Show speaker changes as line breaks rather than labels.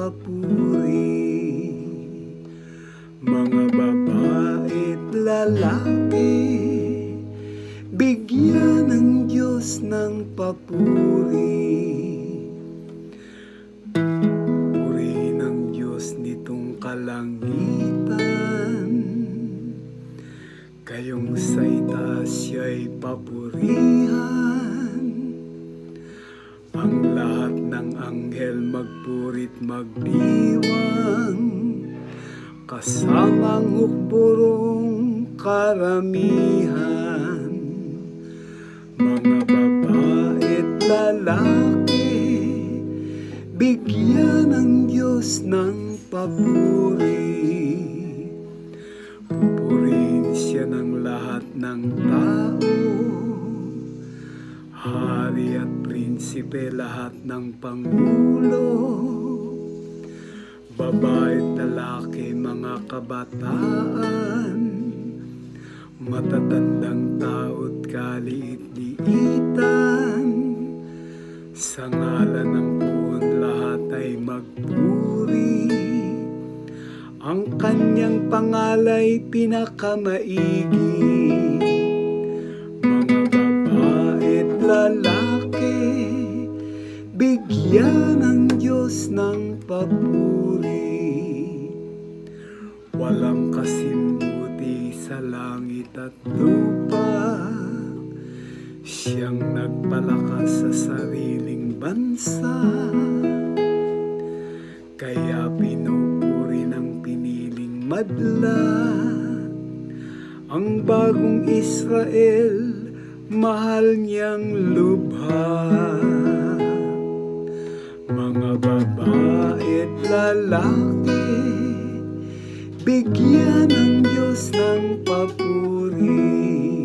papuri. Mga babae't lalaki Bigyan ng Diyos ng papuri. Puri ng Diyos nitong kalangitan. Kayong sa itaas siya'y papurihan. Ang lahat anghel magpurit magdiwang. Kasamang hukburong karamihan. Mga babae't lalaki, bigyan ng Diyos ng papuri. Prinsipe, lahat ng pangulo, babae't lalaki, mga kabataan, matatandang tao't kaliit-liitan, sa ngalan ng puon lahat ay magpuri. Ang kanyang pangalay pinakamaigi. Mga babae't lalaki, bigyan ng Diyos ng papuri. Walang kasimbuti sa langit at lupa. Siyang nagpalakas sa sariling bansa. Kaya pinupuri ng piniling madla Ang bagong Israel Mahal niyang lubha Mga babae't lalaki Bigyan ng Diyos ng papuri